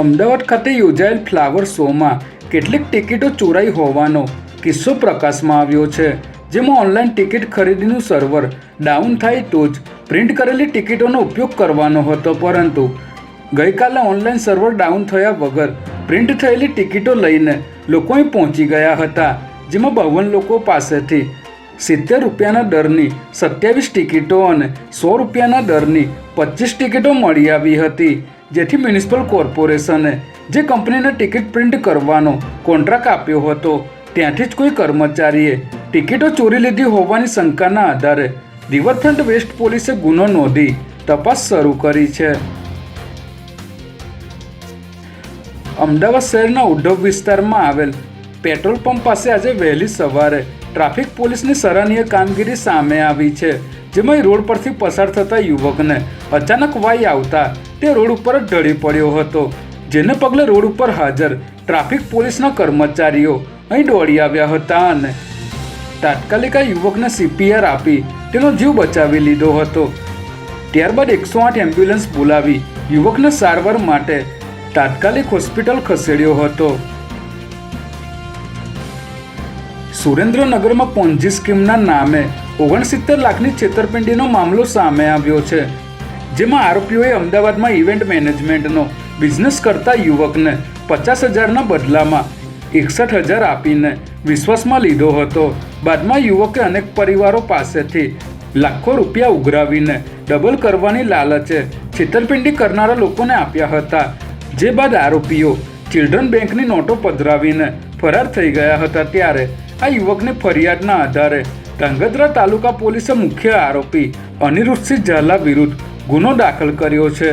અમદાવાદ ખાતે યોજાયેલ ફ્લાવર શોમાં કેટલીક ટિકિટો ચોરાઈ હોવાનો કિસ્સો પ્રકાશમાં આવ્યો છે, જેમાં ઓનલાઈન ટિકિટ ખરીદીનું સર્વર ડાઉન થાય તો જ પ્રિન્ટ કરેલી ટિકિટોનો ઉપયોગ કરવાનો હતો, પરંતુ ગઈકાલે ઓનલાઈન સર્વર ડાઉન થયા વગર પ્રિન્ટ થયેલી ટિકિટો લઈને લોકોએ પહોંચી ગયા હતા, જેમાં બાવન લોકો પાસેથી સિત્તેર રૂપિયાના દરની સત્યાવીસ ટિકિટો અને સો રૂપિયાના દરની પચીસ ટિકિટો મળી આવી હતી. જેથી મ્યુનિસિપલ કોર્પોરેશને જે કંપનીને ટિકિટ પ્રિન્ટ કરવાનો કોન્ટ્રાક્ટ આપ્યો હતો, ત્યાંથી જ કોઈ કર્મચારીએ ટિકિટો ચોરી લીધી હોવાની શંકાના આધારે રિવરફ્રન્ટ વેસ્ટ પોલીસે ગુનો નોંધી તપાસ શરૂ કરી છે. અમદાવાદ શહેરના ઉદ્યોગ વિસ્તારમાં આવેલ પેટ્રોલ પંપ પાસે આજે વહેલી સવારે ટ્રાફિક પોલીસની સરાહનીય કામગીરી સામે આવી છે, જેમાં રોડ પરથી પસાર થતા યુવકને અચાનક વાય આવતા તે રોડ ઉપર જ ઢળી પડ્યો હતો, જેને પગલે રોડ ઉપર હાજર ટ્રાફિક પોલીસના કર્મચારીઓ અહીં દોડી આવ્યા હતા અને તાત્કાલિક આ યુવકને સીપીઆર આપી તેનો જીવ બચાવી લીધો હતો. ત્યારબાદ એકસો આઠ એમ્બ્યુલન્સ બોલાવી યુવકને સારવાર માટે તાત્કાલિક હોસ્પિટલ ખસેડ્યો હતો. સુરેન્દ્રનગરમાં પોન્જી સ્કીમના નામે ઓગણસિત્તેર લાખની છેતરપિંડીનો મામલો સામે આવ્યો છે, જેમાં આરોપીઓએ અમદાવાદમાં ઇવેન્ટ મેનેજમેન્ટનો બિઝનેસ કરતા યુવકને પચાસ હજારના બદલામાં એકસઠ હજાર આપીને વિશ્વાસમાં લીધો હતો. બાદમાં યુવકે અનેક પરિવારો પાસેથી લાખો રૂપિયા ઉઘરાવીને ડબલ કરવાની લાલચે છેતરપિંડી કરનારા લોકોને આપ્યા હતા, જે બાદ આરોપીઓ ચિલ્ડ્રન બેંકની નોટો પધરાવીને ફરાર થઈ ગયા હતા ત્યારે આ યુવકને ફરિયાદના આધારે ધાંગધ્રા તાલુકા પોલીસે મુખ્ય આરોપી અનિરુદ્ધસિંહ ઝાલા વિરુદ્ધ ગુનો દાખલ કર્યો છે.